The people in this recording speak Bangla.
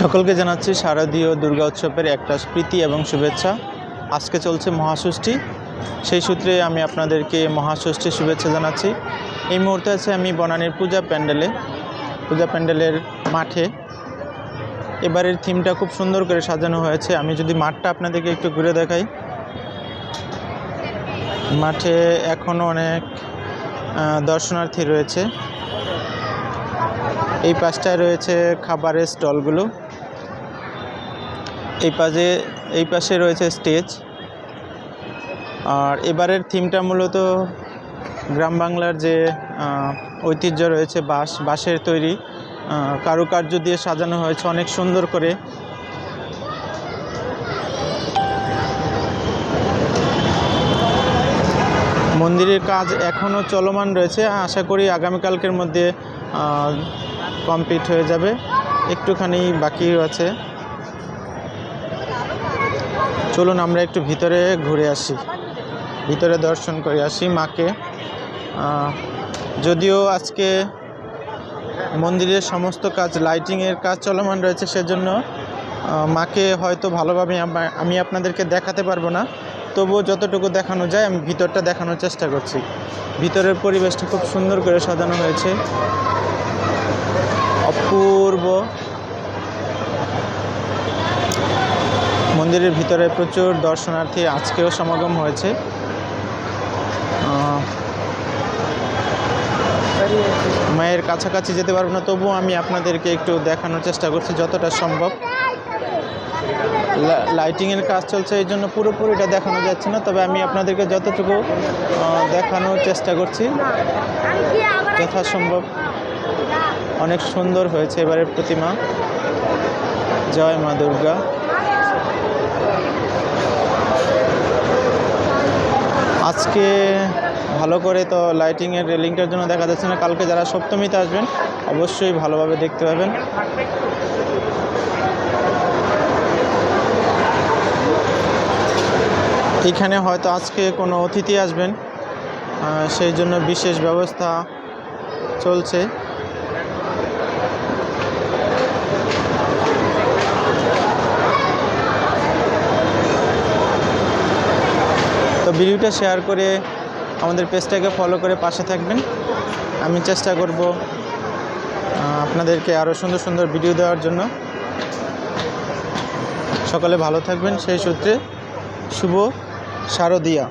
সকলকে জানাচ্ছি শারদীয় দুর্গা উৎসবের একটা প্রীতি এবং শুভেচ্ছা। আজকে চলছে মহাষষ্ঠী। সেই সূত্রে আমি আপনাদেরকে মহাষষ্ঠীর শুভেচ্ছা জানাচ্ছি। এই মুহূর্তে আছে আমি বনানীর পূজা প্যান্ডেলে। পূজা প্যান্ডেলের মাঠে। এবারের থিমটা খুব সুন্দর করে সাজানো হয়েছে। আমি যদি মাঠটা আপনাদেরকে একটু ঘুরে দেখাই। মাঠে এখনও অনেক দর্শনার্থী রয়েছে। এই পাশটায় রয়েছে খাবারের স্টলগুলো। এই পাশে এই পাশে রয়েছে স্টেজ। আর এবারের থিমটা মূলত গ্রাম বাংলার যে ঐতিহ্য রয়েছে, বাঁশ, বাঁশের তৈরি কারুকার্য দিয়ে সাজানো হয়েছে অনেক সুন্দর করে। মন্দিরের কাজ এখনও চলমান রয়েছে। আশা করি আগামীকালকের মধ্যে কমপ্লিট হয়ে যাবে। একটুখানি বাকি আছে চলুন আমরা একটু ভিতরে ঘুরে আসি। ভিতরে দর্শন করে আসি মাকে। যদিও আজকে মন্দিরের সমস্ত কাজ লাইটিংয়ের কাজ চলমান রয়েছে সেজন্য মাকে হয়তো ভালোভাবে আমি আপনাদেরকে দেখাতে পারব না। তবুও যতটুকু দেখানো যায়, আমি ভিতরটা দেখানোর চেষ্টা করছি। ভিতরের পরিবেশটা খুব সুন্দর করে সাজানো হয়েছে। অপূর্ব। মন্দিরের ভিতরে প্রচুর দর্শনার্থী আজকেও সমাগম হয়েছে। মায়ের কাছাকাছি যেতে পারব না, তবুও আমি আপনাদেরকে একটু দেখানোর চেষ্টা করছি যতটা সম্ভব। লাইটিংয়ের কাজ চলছে, এই জন্য পুরোপুরিটা দেখানো যাচ্ছে না, তবে আমি আপনাদেরকে যতটুকু দেখানোর চেষ্টা করছি। যথাসম্ভব। অনেক সুন্দর হয়েছে এবারের প্রতিমা। জয় মা দুর্গা। আজকে ভালো করে তো লাইটিংয়ের রেলিংটার জন্য দেখা যাচ্ছে না, কালকে যারা সপ্তমীতে আসবেন, অবশ্যই ভালোভাবে দেখতে পাবেন। এখানে হয়তো আজকে কোনো অতিথি আসবেন সেই জন্য বিশেষ ব্যবস্থা চলছে। তো ভিডিওটা শেয়ার করে আমাদের পেজটাকে ফলো করে পাশে থাকবেন। আমি চেষ্টা করব আপনাদেরকে আরও সুন্দর সুন্দর ভিডিও দেওয়ার জন্য। সকালে ভালো থাকবেন, সেই সূত্রে শুভ শারদিয়া।